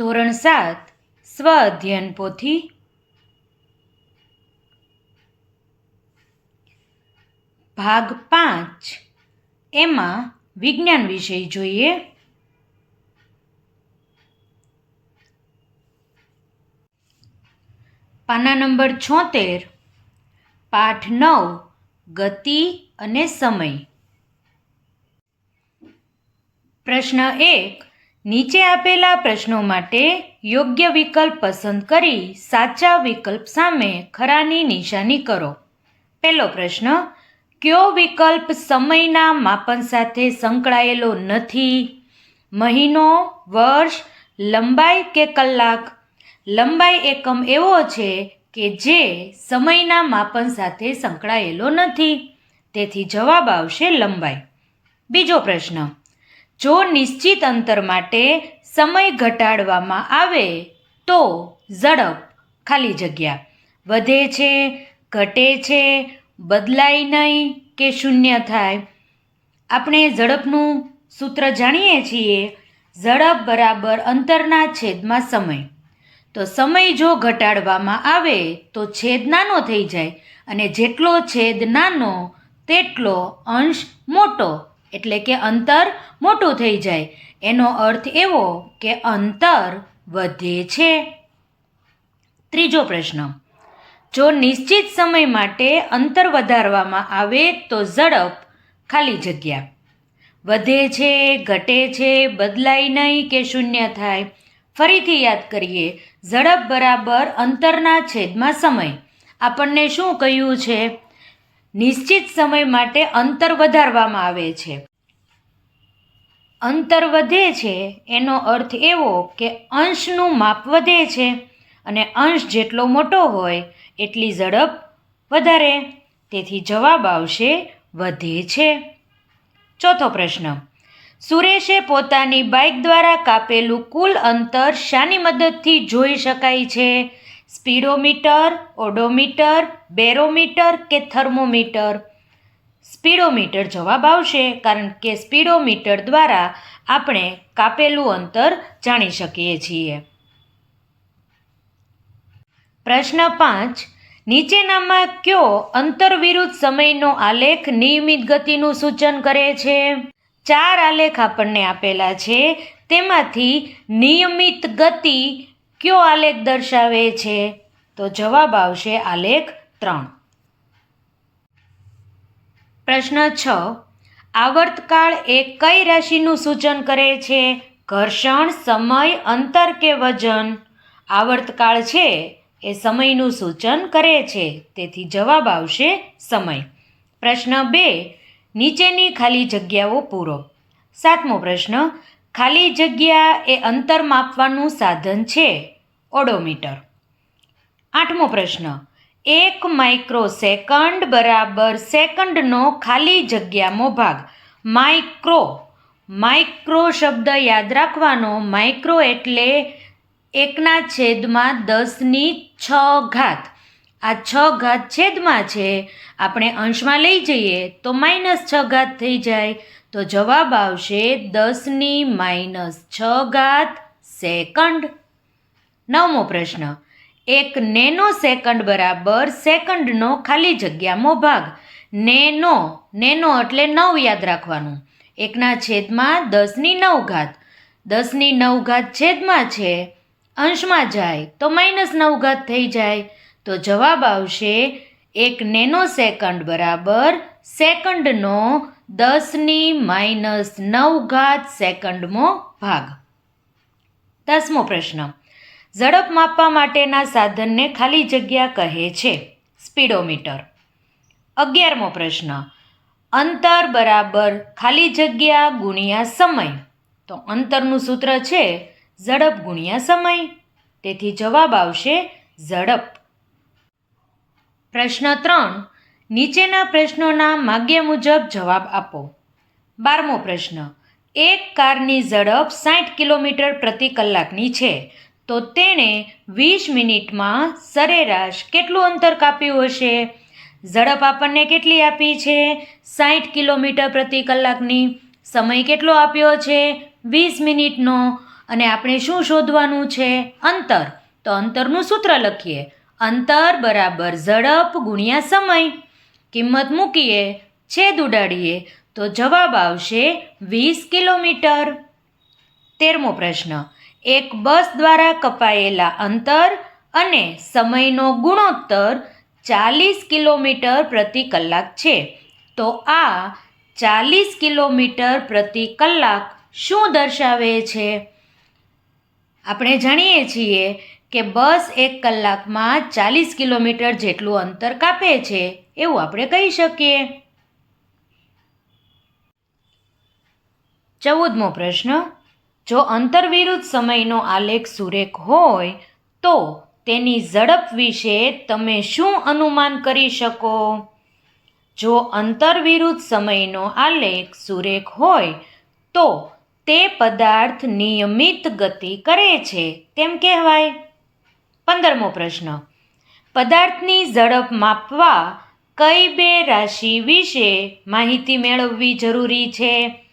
ધોરણ સાત, સ્વ અધ્યયન પોથી. ભાગ પાંચ, એમાં વિજ્ઞાન વિષય જોઈએ. પાના નંબર છોતેર, પાઠ નવ, ગતિ અને સમય. પ્રશ્ન એક નીચે આપેલા પ્રશ્નો માટે યોગ્ય વિકલ્પ પસંદ કરી સાચા વિકલ્પ સામે ખરાની નિશાની કરો. પહેલો પ્રશ્ન, કયો વિકલ્પ સમયના માપન સાથે સંકળાયેલો નથી? મહિનો, વર્ષ, લંબાઈ કે કલાક? લંબાઈ એકમ એવો છે કે જે સમયના માપન સાથે સંકળાયેલો નથી. તેથી જવાબ આવશે લંબાઈ. બીજો પ્રશ્ન જો નિશ્ચિત અંતર માટે સમય ઘટાડવામાં આવે, તો ઝડપ ખાલી જગ્યા. વધે છે, ઘટે છે, બદલાય નહીં કે શૂન્ય થાય. આપણે ઝડપનું સૂત્ર જાણીએ છીએ, ઝડપ બરાબર અંતરના છેદમાં સમય. તો સમય જો ઘટાડવામાં આવે, તો છેદ નાનો થઈ જાય અને જેટલો છેદ નાનો, તેટલો અંશ મોટો. એટલે કે અંતર મોટું થઈ જાય. એનો અર્થ એવો કે અંતર વધે છે. ત્રીજો પ્રશ્ન. જો નિશ્ચિત સમય માટે અંતર વધારવામાં આવે તો ઝડપ ખાલી જગ્યા. વધે છે, ઘટે છે, બદલાય નહીં કે શૂન્ય થાય. ફરીથી યાદ કરીએ, ઝડપ બરાબર અંતરના છેદમાં સમય. આપણને શું કહ્યું છે? નિશ્ચિત સમય માટે અંતર વધારવામાં આવે છે. અંતર વધે છે એનો અર્થ એવો કે અંશનું માપ વધે છે અને અંશ જેટલો મોટો હોય એટલી ઝડપ વધારે, તેથી જવાબ આવશે વધે છે. ચોથો પ્રશ્ન. સુરેશે પોતાની બાઇક દ્વારા કાપેલું કુલ અંતર શાની મદદથી જોઈ શકાય છે? સ્પીડોમીટર, ઓડોમીટર, બેરોમીટર કે થર્મોમીટર? સ્પીડોમીટર જવાબ આવશે કારણ કે સ્પીડોમીટર દ્વારા આપણે કાપેલું અંતર જાણી શકીએ છીએ. પ્રશ્ન પાંચ. નીચેનામાં કયો અંતર વિરુદ્ધ સમયનો આલેખ નિયમિત ગતિનું સૂચન કરે છે? ચાર આલેખ આપણને આપેલા છે. તેમાંથી નિયમિત ગતિ કયો આલેખ દર્શાવે છે? તો જવાબ આવશે આલેખ ત્રણ. પ્રશ્ન છ. આવર્તકાળ એ કઈ રાશિનું સૂચન કરે છે? ઘર્ષણ, સમય, અંતર કે વજન? આવર્તકાળ છે એ સમયનું સૂચન કરે છે. તેથી જવાબ આવશે સમય. પ્રશ્ન બે. નીચેની ખાલી જગ્યાઓ પૂરો. સાતમો પ્રશ્ન. ખાલી જગ્યા એ અંતર માપવાનું સાધન છે ઓડોમીટર. આઠમો પ્રશ્ન, એક માઇક્રો સેકન્ડ બરાબર સેકન્ડનો ખાલી જગ્યામો ભાગ માઇક્રો માઇક્રો શબ્દ યાદ રાખવાનો, માઇક્રો એટલે એકના છેદમાં દસની છ ઘાત. આ છ ઘાત છેદમાં છે, આપણે અંશમાં લઈ જઈએ તો માઇનસ છ ઘાત થઈ જાય તો જવાબ આવશે દસની માઇનસ છ ઘાત સેકન્ડ. નવમો પ્રશ્ન, એક નેનો સેકન્ડ બરાબર સેકન્ડનો ખાલી જગ્યામાં ભાગ. નેનો નેનો એટલે નવ યાદ રાખવાનું. એકના છેદમાં દસની નવ ઘાત. દસની નવ ઘાત છેદમાં છે, અંશમાં જાય તો માઇનસ નવ ઘાત થઈ જાય. તો જવાબ આવશે એક નેનો સેકન્ડ બરાબર સેકન્ડનો દસની માઇનસ નવ ઘાત સેકન્ડમો ભાગ. દસમો પ્રશ્ન. ઝડપ માપવા માટેના સાધનને ખાલી જગ્યા કહે છે. સ્પીડોમીટર. અગિયારમો પ્રશ્ન. અંતર બરાબર ખાલી જગ્યા ગુણ્યા સમય. તો અંતરનું સૂત્ર છે ઝડપ ગુણ્યા સમય. તેથી જવાબ આવશે ઝડપ. પ્રશ્ન ત્રણ. નીચેના પ્રશ્નોના માગ્ય મુજબ જવાબ આપો. બારમો પ્રશ્ન, એક કારની ઝડપ સાઠ કિલોમીટર પ્રતિ કલાકની છે. તો તેણે વીસ મિનિટમાં સરેરાશ કેટલું અંતર કાપ્યું હશે? ઝડપ આપણને કેટલી આપી છે? સાઠ કિલોમીટર પ્રતિ કલાકની. સમય કેટલો આપ્યો છે? વીસ મિનિટનો. અને આપણે શું શોધવાનું છે? અંતર. તો અંતરનું સૂત્ર લખીએ. અંતર બરાબર ઝડપ ગુણ્યા સમય. કિંમત મૂકીએ, છેદ ઉડાડીએ, તો જવાબ આવશે વીસ કિલોમીટર. તેરમો પ્રશ્ન, એક બસ દ્વારા કપાયેલા અંતર અને સમયનો ગુણોત્તર ચાલીસ કિલોમીટર પ્રતિ કલાક છે. તો આ ચાલીસ કિલોમીટર પ્રતિ કલાક શું દર્શાવે છે? આપણે જાણીએ છીએ કે બસ એક કલાકમાં ચાલીસ કિલોમીટર જેટલું અંતર કાપે છે, એવું આપણે કહી શકીએ. ચૌદમો પ્રશ્ન, જો અંતર વિરુદ્ધ સમયનો આલેખ સુરેખ હોય, તો તેની ઝડપ વિશે તમે શું અનુમાન કરી શકો? જો અંતર વિરુદ્ધ સમયનો આલેખ સુરેખ હોય, તો તે પદાર્થ નિયમિત ગતિ કરે છે, તેમ કહેવાય. પંદરમો પ્રશ્ન. પદાર્થની ઝડપ માપવા કઈ બે રાશિ વિશે માહિતી મેળવવી જરૂરી છે?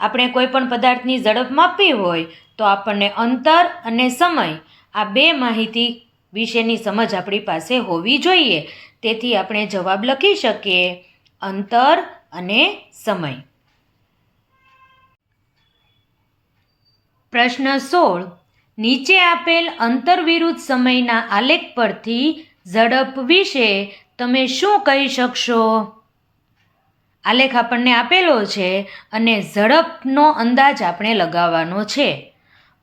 આપણે કોઈ પણ પદાર્થની ઝડપ માપવી હોય તો આપણને અંતર અને સમય આ બે માહિતી વિશેની સમજ આપણી પાસે હોવી જોઈએ. તેથી આપણે જવાબ લખી શકીએ, અંતર અને સમય. પ્રશ્ન સોળ. નીચે આપેલ અંતર વિરુદ્ધ સમયના આલેખ પરથી ઝડપ વિશે તમે શું કહી શકશો? આલેખ આપણને આપેલો છે અને ઝડપનો અંદાજ આપણે લગાવવાનો છે.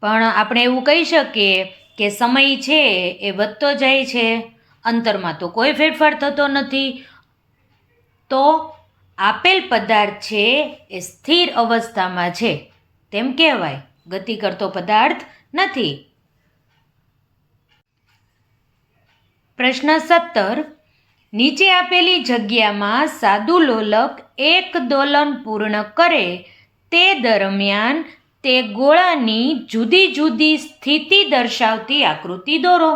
પણ આપણે એવું કહી શકીએ કે સમય છે એ વધતો જાય છે. અંતરમાં તો કોઈ ફેરફાર થતો નથી. તો આપેલ પદાર્થ છે એ સ્થિર અવસ્થામાં છે. તેમ કહેવાય. ગતિ કરતો પદાર્થ નથી. પ્રશ્ન સત્તર. નીચે આપેલી જગ્યામાં સાદુ લોલક એક દોલન પૂર્ણ કરે તે દરમિયાન તે ગોળાની જુદી જુદી સ્થિતિ દર્શાવતી આકૃતિ દોરો.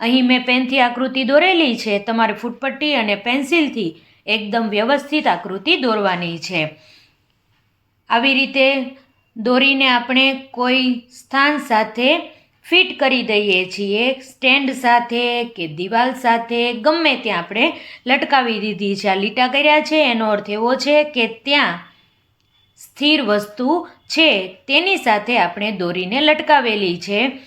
અહીં મેં પેનથી આકૃતિ દોરેલી છે. તમારે ફૂટપટ્ટી અને પેન્સિલથી એકદમ વ્યવસ્થિત આકૃતિ દોરવાની છે. આવી રીતે દોરીને આપણે કોઈ સ્થાન સાથે ફિટ કરી દઈએ છીએ. સ્ટેન્ડ સાથે કે દિવાલ સાથે ગમે ત્યાં આપણે લટકાવી દીધી છે. આ લીટા કર્યા છે. એનો અર્થ એવો છે કે ત્યાં સ્થિર વસ્તુ છે. તેની સાથે આપણે દોરીને લટકાવેલી છે.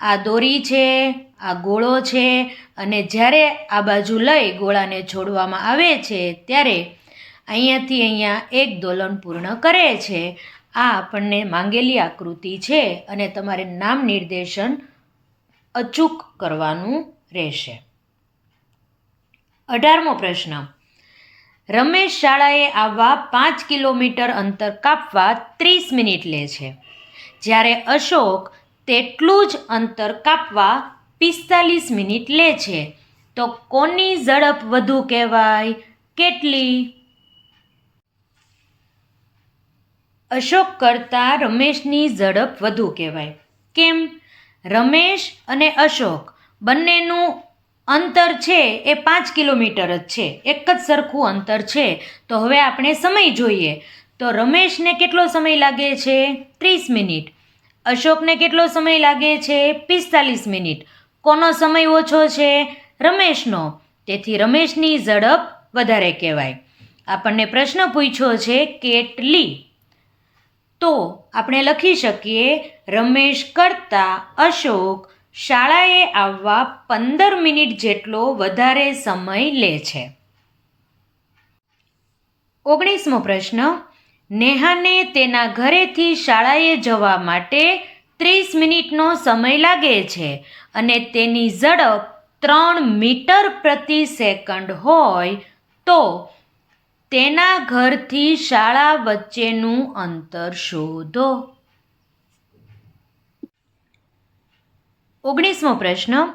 આ દોરી છે, આ ગોળો છે અને જ્યારે આ બાજુ લઈ ગોળાને છોડવામાં આવે છે, ત્યારે અહીંયાથી અહીંયા એક દોલન પૂર્ણ કરે છે. આ આપણને માંગેલી આકૃતિ છે અને તમારે નામ નિર્દેશન અચૂક કરવાનું રહેશે. અઢારમો પ્રશ્ન. રમેશ શાળાએ આવવા પાંચ કિલોમીટર અંતર કાપવા ત્રીસ મિનિટ લે છે. જ્યારે અશોક તેટલું જ અંતર કાપવા પિસ્તાલીસ મિનિટ લે છે. તો કોની ઝડપ વધુ કહેવાય? કેટલી? અશોક કરતાં રમેશની ઝડપ વધુ કહેવાય. કેમ? રમેશ અને અશોક બંનેનું અંતર છે એ પાંચ કિલોમીટર જ છે. એક જ સરખું અંતર છે. તો હવે આપણે સમય જોઈએ. તો રમેશને કેટલો સમય લાગે છે? ત્રીસ મિનિટ. અશોકને કેટલો સમય લાગે છે? પિસ્તાલીસ મિનિટ. કોનો સમય ઓછો છે? રમેશનો. તેથી રમેશની ઝડપ વધારે કહેવાય. આપણને પ્રશ્ન પૂછ્યો છે, કેટલી? તો આપણે લખી શકીએ, રમેશ કરતાં અશોક શાળાએ આવવા પંદર મિનિટ જેટલો વધારે સમય લે છે. ઓગણીસમો પ્રશ્ન, નેહાને તેના ઘરેથી શાળાએ જવા માટે ત્રીસ મિનિટનો સમય લાગે છે અને તેની ઝડપ ત્રણ મીટર પ્રતિ સેકન્ડ હોય તો તેના ઘરથી શાળા વચ્ચેનું અંતર શોધો. ઓગણીસમો પ્રશ્ન.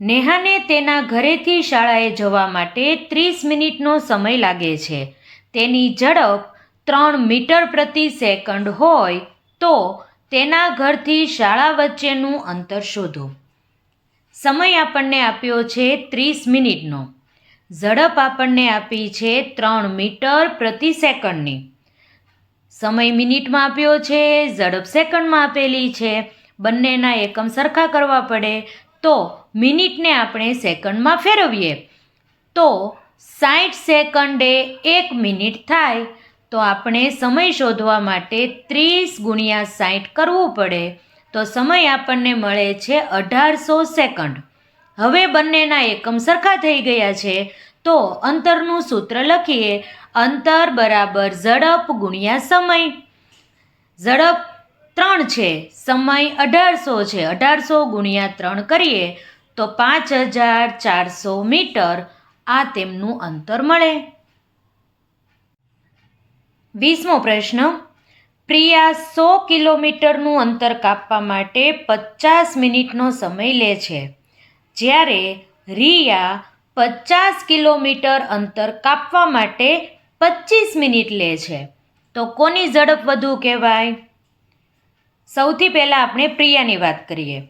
નેહાને તેના ઘરેથી શાળાએ જવા માટે ત્રીસ મિનિટનો સમય લાગે છે. તેની ઝડપ ત્રણ મીટર પ્રતિ સેકન્ડ હોય તો તેના ઘરથી શાળા વચ્ચેનું અંતર શોધો. સમય આપણને આપ્યો છે ત્રીસ મિનિટનો. ઝડપ આપણને આપી છે ત્રણ મીટર પ્રતિ સેકન્ડની. સમય મિનિટમાં આપ્યો છે, ઝડપ સેકન્ડમાં આપેલી છે. બંનેના એકમ સરખા કરવા પડે તો મિનિટને આપણે સેકન્ડમાં ફેરવીએ. તો સાઠ સેકન્ડે એક મિનિટ થાય. તો આપણે સમય શોધવા માટે ત્રીસ ગુણ્યા સાઠ કરવું પડે. તો સમય આપણને મળે છે અઢારસો સેકન્ડ. હવે બંનેના એકમ સરખા થઈ ગયા છે, તો અંતરનું સૂત્ર લખીએ, અંતર બરાબર ઝડપ ગુણ્યા સમય. ઝડપ ત્રણ છે, સમય અઢારસો છે, અઢારસો ગુણ્યા ત્રણ કરીએ, તો પાંચ હજાર ચારસો મીટર આ તેમનું અંતર મળે. વીસમો પ્રશ્ન, પ્રિયા સો કિલોમીટરનું અંતર કાપવા માટે પચાસ મિનિટનો સમય લે છે. જ્યારે રિયા પચાસ કિલોમીટર અંતર કાપવા માટે પચીસ મિનિટ લે છે. તો કોની ઝડપ વધુ કહેવાય? સૌથી પહેલાં આપણે પ્રિયાની વાત કરીએ.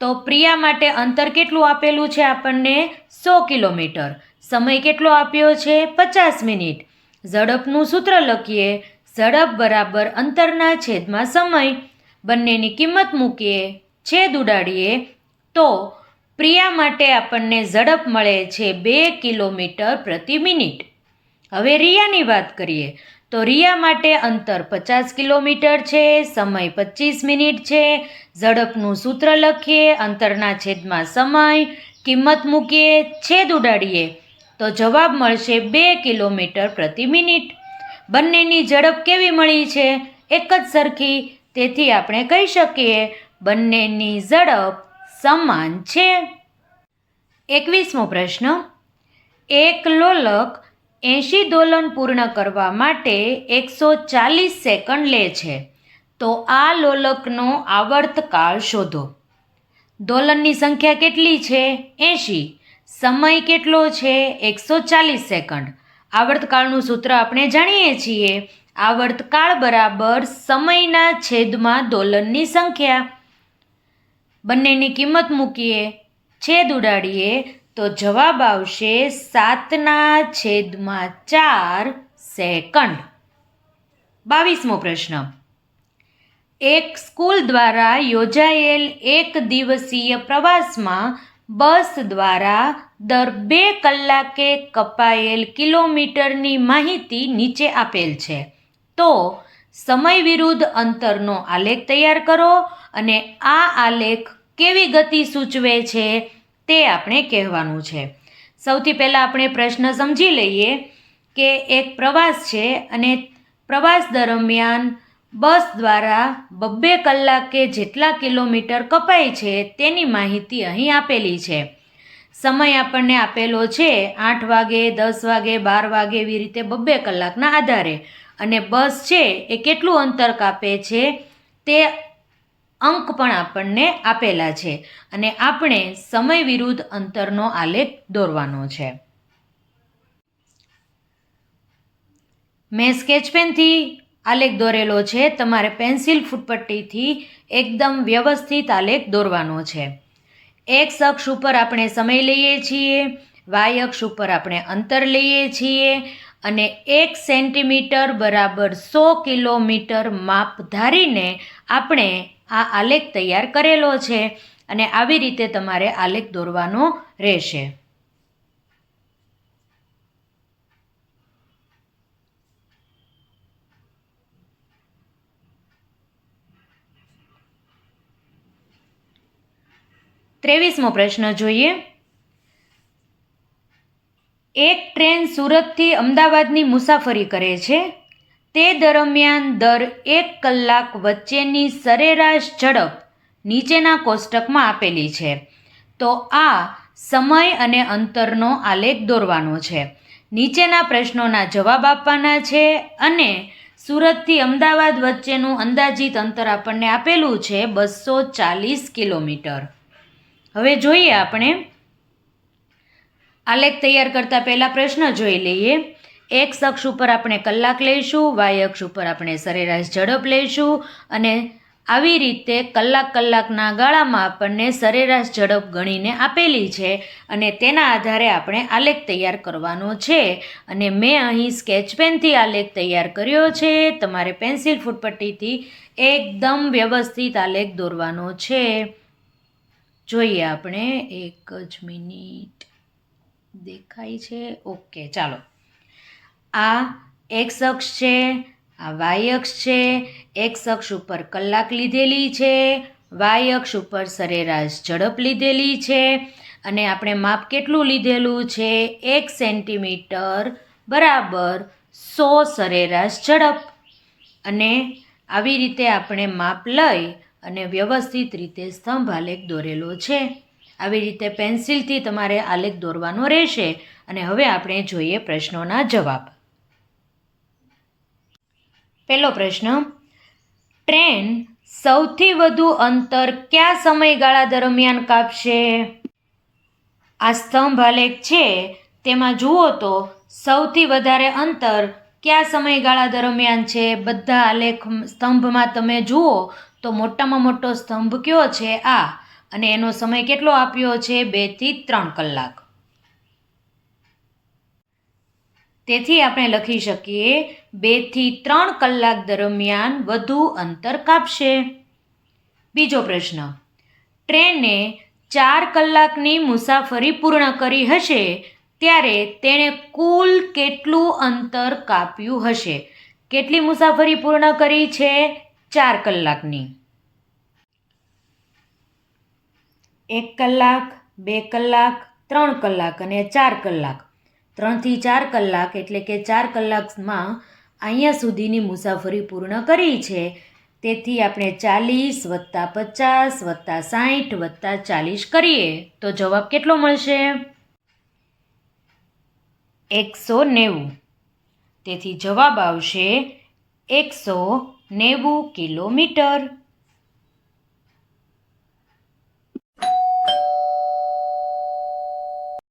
તો પ્રિયા માટે અંતર કેટલું આપેલું છે આપણને? સો કિલોમીટર. સમય કેટલો આપ્યો છે? પચાસ મિનિટ. ઝડપનું સૂત્ર લખીએ. ઝડપ બરાબર અંતરના છેદમાં સમય. બંનેની કિંમત મૂકીએ. છેદ ઉડાડીએ. તો પ્રિયા માટે આપણને ઝડપ મળે છે બે કિલોમીટર પ્રતિ મિનિટ. હવે રિયાની વાત કરીએ, તો રિયા માટે અંતર પચાસ કિલોમીટર છે, સમય પચીસ મિનિટ છે, ઝડપનું સૂત્ર લખીએ, અંતરના છેદમાં સમય, કિંમત મૂકીએ, છેદ ઉડાડીએ, તો જવાબ મળશે બે કિલોમીટર પ્રતિ મિનિટ. બંનેની ઝડપ કેવી મળી છે? એક જ સરખી. તેથી આપણે કહી શકીએ, બંનેની ઝડપ સમાન છે. એકવીસમો પ્રશ્ન. એક લોલક એંશી દોલન પૂર્ણ કરવા માટે એકસો ચાલીસ સેકન્ડ લે છે. તો આ લોલકનો આવર્તકાળ શોધો. દોલનની સંખ્યા કેટલી છે? એંશી. સમય કેટલો છે? એકસો ચાલીસ સેકન્ડ. આવર્તકાળનું સૂત્ર આપણે જાણીએ છીએ. આવર્તકાળ બરાબર સમયના છેદમાં દોલનની સંખ્યા. બંનેની કિંમત મૂકીએ, છેદ ઉડાડીએ, તો જવાબ આવશે સાતના છેદમાં ચાર સેકન્ડ. બાવીસમો પ્રશ્ન. એક સ્કૂલ દ્વારા યોજાયેલ એક દિવસીય પ્રવાસમાં બસ દ્વારા દર બે કલાકે કપાયેલ કિલોમીટરની માહિતી નીચે આપેલ છે. તો સમય વિરુદ્ધ અંતરનો આલેખ તૈયાર કરો અને આ આલેખ કેવી ગતિ સૂચવે છે તે આપણે કહેવાનું છે. સૌથી પહેલાં આપણે પ્રશ્ન સમજી લઈએ કે એક પ્રવાસ છે અને પ્રવાસ દરમિયાન બસ દ્વારા બબ્બે કલાકે જેટલા કિલોમીટર કપાય છે તેની માહિતી અહીં આપેલી છે. સમય આપણને આપેલો છે આઠ વાગે, દસ વાગે, બાર વાગે એવી રીતે બબ્બે કલાકના આધારે. અને બસ છે એ કેટલું અંતર કાપે છે તે અંક પણ આપણને આપેલા છે અને આપણે સમય વિરુદ્ધ અંતરનો આલેખ દોરવાનો છે. મેં સ્કેચ પેનથી આલેખ દોરેલો છે. તમારે પેન્સિલ ફૂટપટ્ટીથી એકદમ વ્યવસ્થિત આલેખ દોરવાનો છે. એક્સ અક્ષ ઉપર આપણે સમય લઈએ છીએ વાય અક્ષ ઉપર આપણે અંતર લઈએ છીએ અને એક સેન્ટીમીટર બરાબર સો કિલોમીટર માપ ધારીને આપણે આ આલેખ તૈયાર કરેલો છે અને આવી રીતે તમારે આલેખ દોરવાનો રહેશે. ત્રેવીસમો પ્રશ્ન જોઈએ. એક ટ્રેન સુરતથી અમદાવાદની મુસાફરી કરે છે. તે દરમિયાન દર એક કલાક વચ્ચેની સરેરાશ ઝડપ નીચેના કોષ્ટકમાં આપેલી છે. તો આ સમય અને અંતરનો આલેખ દોરવાનો છે. નીચેના પ્રશ્નોના જવાબ આપવાના છે અને સુરતથી અમદાવાદ વચ્ચેનું અંદાજિત અંતર આપણને આપેલું છે બસો ચાલીસ કિલોમીટર. હવે જોઈએ આપણે આલેખ તૈયાર કરતાં પહેલાં પ્રશ્ન જોઈ લઈએ. એક્સ અક્ષ ઉપર આપણે કલાક લઈશું, વાય અક્ષ ઉપર આપણે સરેરાશ ઝડપ લઈશું અને આવી રીતે કલાક કલાકના ગાળામાં આપણને સરેરાશ ઝડપ ગણીને આપેલી છે અને તેના આધારે આપણે આલેખ તૈયાર કરવાનો છે. અને મેં અહીં સ્કેચ પેનથી આલેખ તૈયાર કર્યો છે. તમારે પેન્સિલ ફૂટપટ્ટીથી એકદમ વ્યવસ્થિત આલેખ દોરવાનો છે. જોઈએ આપણે, એક જ મિનિટ. દેખાય છે? ઓકે, ચાલો. આ એક્સ અક્ષ છે, આ વાય અક્ષ છે એક્સ અક્ષ ઉપર કલાક લીધેલી છે વાય અક્ષ ઉપર સરેરાશ ઝડપ લીધેલી છે અને આપણે માપ કેટલું લીધેલું છે? એક સેન્ટીમીટર બરાબર સો સરેરાશ ઝડપ. અને આવી રીતે આપણે માપ લઈ અને વ્યવસ્થિત રીતે સ્તંભ આલેખ દોરેલો છે. આવી રીતે પેન્સિલથી તમારે આલેખ દોરવાનો રહેશે. અને હવે આપણે જોઈએ પ્રશ્નોના જવાબ. પહેલો પ્રશ્ન, ટ્રેન સૌથી વધુ અંતર કયા સમયગાળા દરમિયાન કાપશે? આ સ્તંભ આલેખ છે. તેમાં જુઓ તો, સૌથી વધારે અંતર કયા સમયગાળા દરમિયાન છે? બધા આલેખ સ્તંભમાં તમે જુઓ તો મોટામાં મોટો સ્તંભ કયો છે? આ. અને એનો સમય કેટલો આપ્યો છે? બેથી ત્રણ કલાક. તેથી આપણે લખી શકીએ બેથી ત્રણ કલાક દરમિયાન વધુ અંતર કાપશે. બીજો પ્રશ્ન, ટ્રેને ચાર કલાકની મુસાફરી પૂર્ણ કરી હશે, ત્યારે તેણે કુલ કેટલું અંતર કાપ્યું હશે? કેટલી મુસાફરી પૂર્ણ કરી છે? ચાર કલાકની. એક કલાક, બે કલાક, ત્રણ કલાક અને ચાર કલાક. ત્રણથી ચાર કલાક એટલે કે ચાર કલાકમાં અહીંયા સુધીની મુસાફરી પૂર્ણ કરી છે. તેથી આપણે ચાલીસ વત્તા પચાસ વત્તા સાઠ વત્તા ચાલીસ કરીએ તો જવાબ કેટલો મળશે? એકસો નેવું. તેથી જવાબ આવશે એકસો નેવું કિલોમીટર.